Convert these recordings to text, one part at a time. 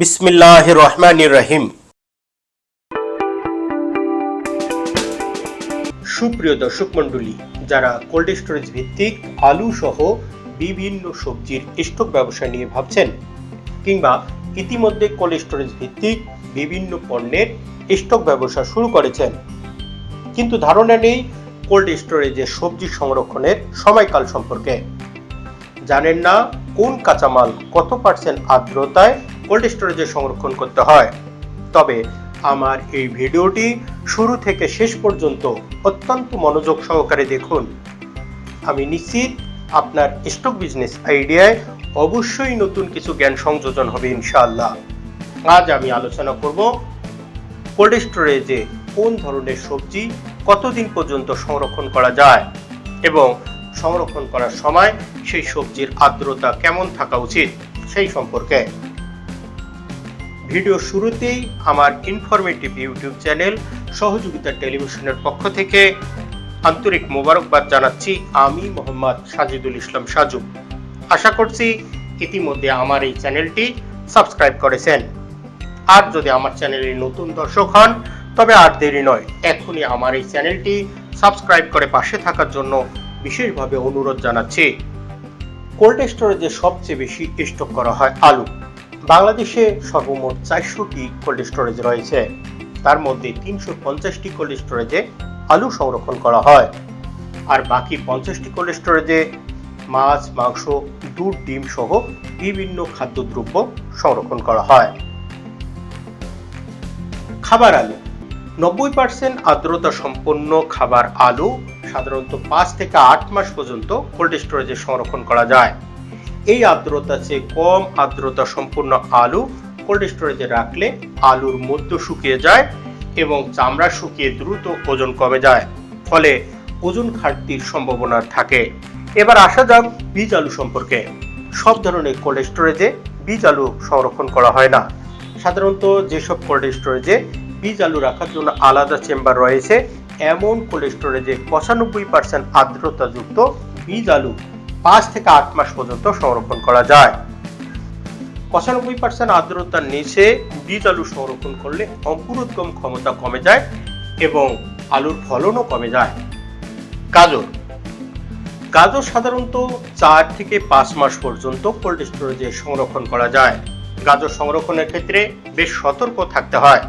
বিসমিল্লাহ রহমান রহিম সুপ্রিয় দর্শক মণ্ডলী, যারা কোল্ড স্টোরেজ ভিত্তিক আলু সহ বিভিন্ন সবজির স্টক ব্যবসা নিয়ে ভাবছেন, কিংবা ইতিমধ্যে কোল্ড স্টোরেজ ভিত্তিক বিভিন্ন পণ্যের স্টক ব্যবসা শুরু করেছেন, কিন্তু ধারণা নেই কোল্ড স্টোরেজে সবজি সংরক্ষণের সময়কাল সম্পর্কে। জানেন না কোন কাঁচামাল কত পার্সেন্ট আর্দ্রতায় কোল্ড স্টোরেজে সংরক্ষণ করতে হয়। তবে আমার এই ভিডিওটি শুরু থেকে শেষ পর্যন্ত অত্যন্ত মনোযোগ সহকারে দেখুন। আমি নিশ্চিত আপনার স্টক বিজনেস আইডিয়ায় অবশ্যই নতুন কিছু জ্ঞান সংযোজন হবে ইনশাআল্লাহ। আজ আমি আলোচনা করব কোল্ড স্টোরেজে কোন ধরনের সবজি কতদিন পর্যন্ত সংরক্ষণ করা যায় এবং সংরক্ষণ করার সময় সেই সবজির আর্দ্রতা কেমন থাকা উচিত সেই সম্পর্কে। ভিডিও শুরুতেই আমার ইনফরমেটিভ ইউটিউব চ্যানেল সহযোগিতা টেলিভিশনের পক্ষ থেকে আন্তরিক মোবারকবাদ জানাচ্ছি আমি মোহাম্মদ সাজিদুল ইসলাম সাজু। আশা করছি ইতিমধ্যে আমার এই চ্যানেলটি সাবস্ক্রাইব করেছেন। আর যদি আমার চ্যানেলে নতুন দর্শক হন, তবে আর দেরি নয়, এখনই আমার এই চ্যানেলটি সাবস্ক্রাইব করে পাশে থাকার জন্য বিশেষভাবে অনুরোধ জানাচ্ছি। কোল্ড স্টোরেজে সবচেয়ে বেশি স্টক করা হয় আলু বাংলাদেশে সর্বমোট চারশোটি কোল্ড স্টোরেজ রয়েছে। তার মধ্যে তিনশো পঞ্চাশটি কোল্ড স্টোরেজে আলু সংরক্ষণ করা হয়। আর বাকি পঞ্চাশটি কোল্ড স্টোরেজে মাছ, মাংস, দুধ, ডিম সহ বিভিন্ন খাদ্যদ্রব্য সংরক্ষণ করা হয়। খাবার আলু। নব্বই পার্সেন্ট আর্দ্রতা সম্পন্ন খাবার আলু সাধারণত পাঁচ থেকে আট মাস পর্যন্ত কোল্ড স্টোরেজে সংরক্ষণ করা যায়। এই আর্দ্রতা চেয়ে কম আর্দ্রতা সম্পূর্ণ আলু কোল্ড স্টোরেজে রাখলে আলুর মধ্য শুকিয়ে যায় এবং চামড়া শুকিয়ে দ্রুত ওজন কমে যায়। ফলে ওজন ঘাটতির সম্ভাবনা থাকে। এবার আসা যাক বীজ আলু সম্পর্কে। সব ধরনের কোল্ড স্টোরেজে বীজ আলু সংরক্ষণ করা হয় না। সাধারণত যেসব কোল্ড স্টোরেজে বীজ আলু রাখার জন্য আলাদা চেম্বার রয়েছে, এমন কোল্ড স্টোরেজে পঁচানব্বই পার্সেন্ট আর্দ্রতাযুক্ত বীজ আলু পাঁচ থেকে আট মাস পর্যন্ত সংরক্ষণ করা যায়। পঁচানব্বই পার্সেন্ট আর্দ্রতার নিচে বীজ আলু সংরক্ষণ করলে অঙ্কুরোদ্গম ক্ষমতা কমে যায় এবং আলুর ফলনও কমে যায়। গাজর। গাজর সাধারণত চার থেকে পাঁচ মাস পর্যন্ত কোল্ড স্টোরেজে সংরক্ষণ করা যায়। গাজর সংরক্ষণের ক্ষেত্রে বেশ সতর্ক থাকতে হয়।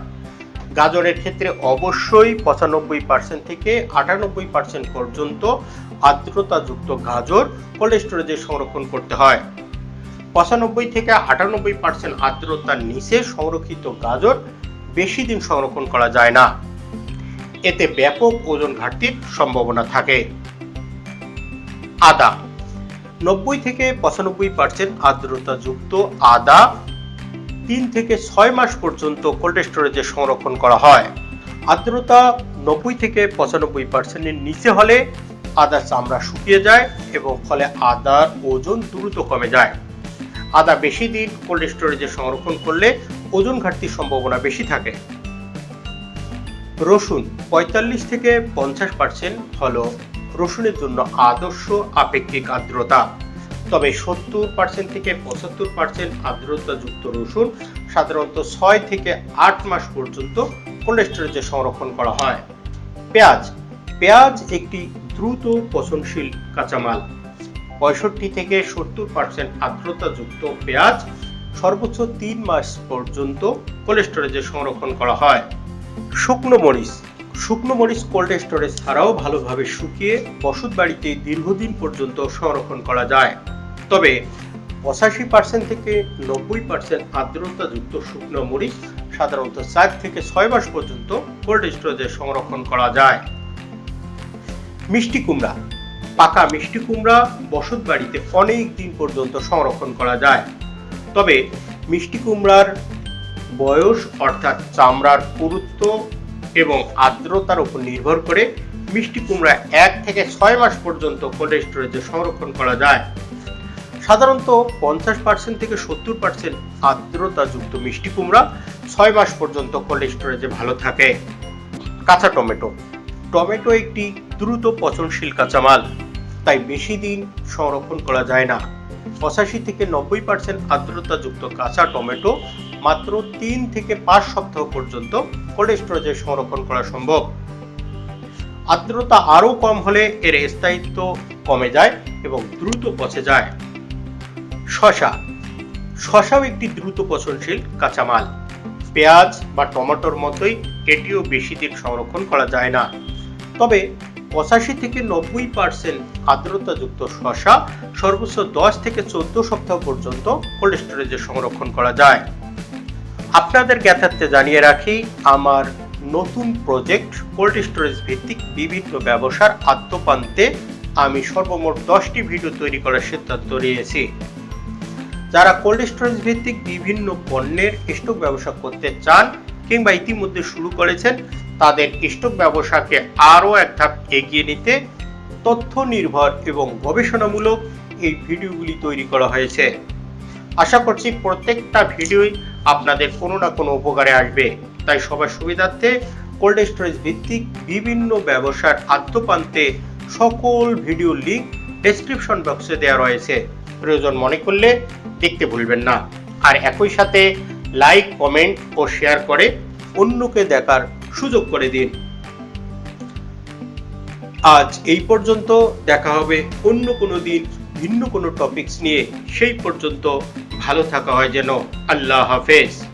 গাজরের ক্ষেত্রে অবশ্যই পঁচানব্বই পার্সেন্ট থেকে আটানব্বই পার্সেন্ট পর্যন্ত আর্দ্রতাযুক্ত গাজর কোল্ড স্টোরেজে সংরক্ষণ করতে হয়। পঁচানব্বই থেকে আটানব্বই পার্সেন্ট আর্দ্রতার নিচে সংরক্ষিত গাজর বেশি দিন সংরক্ষণ করা যায় না। এতে ব্যাপক ওজন ঘাটতির সম্ভাবনা থাকে। আদা, নব্বই থেকে পঁচানব্বই পার্সেন্ট আর্দ্রতাযুক্ত আদা তিন থেকে ছয় মাস পর্যন্ত কোল্ড স্টোরেজে সংরক্ষণ করা হয়। আর্দ্রতা নব্বই থেকে পঁচানব্বই পার্সেন্টের নিচে হলে আদার চামড়া শুকিয়ে যায় এবং ফলে আদার ওজন দ্রুত কমে যায়। আদা বেশি দিন কোল্ড স্টোরেজে সংরক্ষণ করলে ওজন ঘাটতির সম্ভাবনা বেশি থাকে। রসুন পঁয়তাল্লিশ থেকে পঞ্চাশ পার্সেন্ট হল রসুনের জন্য আদর্শ আপেক্ষিক আর্দ্রতা। তবে সত্তর পার্সেন্ট থেকে পঁচাত্তর পার্সেন্ট আর্দ্রতাযুক্ত রসুন সাধারণত ছয় থেকে আট মাস পর্যন্ত কোল্ড স্টোরেজে সংরক্ষণ করা হয়। পেঁয়াজ। পেঁয়াজ একটি দ্রুত পচনশীল কাঁচামাল। পঁয়ষট্টি থেকে সত্তর পার্সেন্ট আর্দ্রতাযুক্ত পেঁয়াজ সর্বোচ্চ তিন মাস পর্যন্ত কোল্ড স্টোরেজে সংরক্ষণ করা হয়। শুকনো মরিচ। শুকনো মরিচ কোল্ড স্টোরেজ ছাড়াও ভালোভাবে শুকিয়ে বসত বাড়িতে দীর্ঘদিন পর্যন্ত সংরক্ষণ করা যায়। তবে পঁচাশি পার্সেন্ট থেকে নব্বই পার্সেন্ট আর্দ্রতাযুক্ত শুকনো মরিচ, সাধারণত চার থেকে ছয় মাস পর্যন্ত কোল্ড স্টোরেজে সংরক্ষণ করা যায়। মিষ্টি কুমড়া, পাকা মিষ্টি কুমড়া বসত বাড়িতে অনেক দিন পর্যন্ত সংরক্ষণ করা যায়। তবে মিষ্টি কুমড়ার বয়স অর্থাৎ চামড়ার পুরুত্ব এবং আর্দ্রতার উপর নির্ভর করে মিষ্টি কুমড়া এক থেকে ছয় মাস পর্যন্ত কোল্ড স্টোরেজে সংরক্ষণ করা যায়। সাধারণত পঞ্চাশ পার্সেন্ট থেকে সত্তর পার্সেন্ট আর্দ্রতাযুক্ত মিষ্টি কুমড়া ছয় মাস পর্যন্ত কোল্ড স্টোরেজে ভালো থাকে। কাঁচা টমেটো। টমেটো একটি দ্রুত পচনশীল কাঁচামাল, তাই বেশি দিন সংরক্ষণ করা যায় না। পঁচাশি থেকে নব্বই পার্সেন্ট আর্দ্রতাযুক্ত কাঁচা টমেটো মাত্র তিন থেকে পাঁচ সপ্তাহ পর্যন্ত কোল্ড স্টোরেজে সংরক্ষণ করা সম্ভব। আর্দ্রতা আরও কম হলে এর স্থায়িত্ব কমে যায় এবং দ্রুত পচে যায়। শশা। শশাও একটি দ্রুত পচনশীল কাঁচামাল। পেঁয়াজ বা টমেটোর মতোই এটিও বেশি দিন সংরক্ষণ করা যায় না। তবে পঁচাশি থেকে নব্বই পার্সেন্ট আর্দ্রতাযুক্ত শশা সর্বোচ্চ দশ থেকে চোদ্দ সপ্তাহ পর্যন্ত কোল্ড স্টোরেজে সংরক্ষণ করা যায়। আপনাদের জ্ঞাতার্থে জানিয়ে রাখি, আমার নতুন প্রজেক্ট কোল্ড স্টোরেজ ভিত্তিক বিভিন্ন ব্যবসার আত্মপান্তে আমি সর্বমোট দশটি ভিডিও তৈরি করার সিদ্ধান্ত নিয়েছি। যারা কোল্ড স্টোরেজ ভিত্তিক বিভিন্ন পণ্যের স্টক ব্যবসা করতে চান কিংবা ইতিমধ্যে শুরু করেছেন, তাদের স্টক ব্যবসাকে আরও এক ধাপ এগিয়ে নিতে তথ্য নির্ভর এবং গবেষণামূলক এই ভিডিওগুলি তৈরি করা হয়েছে। আশা করছি প্রত্যেকটা ভিডিওই আপনাদের কোনো না কোনো উপকারে আসবে। তাই সবার সুবিধার্থে কোল্ড স্টোরেজ ভিত্তিক বিভিন্ন ব্যবসার আদ্যপান্তে সকল ভিডিও লিঙ্ক ডেসক্রিপশন বক্সে দেওয়া রয়েছে। প্রয়োজন মনে করলে দেখতে ভুলবেন না। আর একই সাথে লাইক কমেন্ট ও শেয়ার করে অন্যকে দেখার সুযোগ করে দিন। আজ এই পর্যন্ত দেখা হবে অন্য কোনো দিন ভিন্ন কোনো টপিকস নিয়ে। সেই পর্যন্ত ভালো থাকা হয় যেন। আল্লাহ হাফেজ।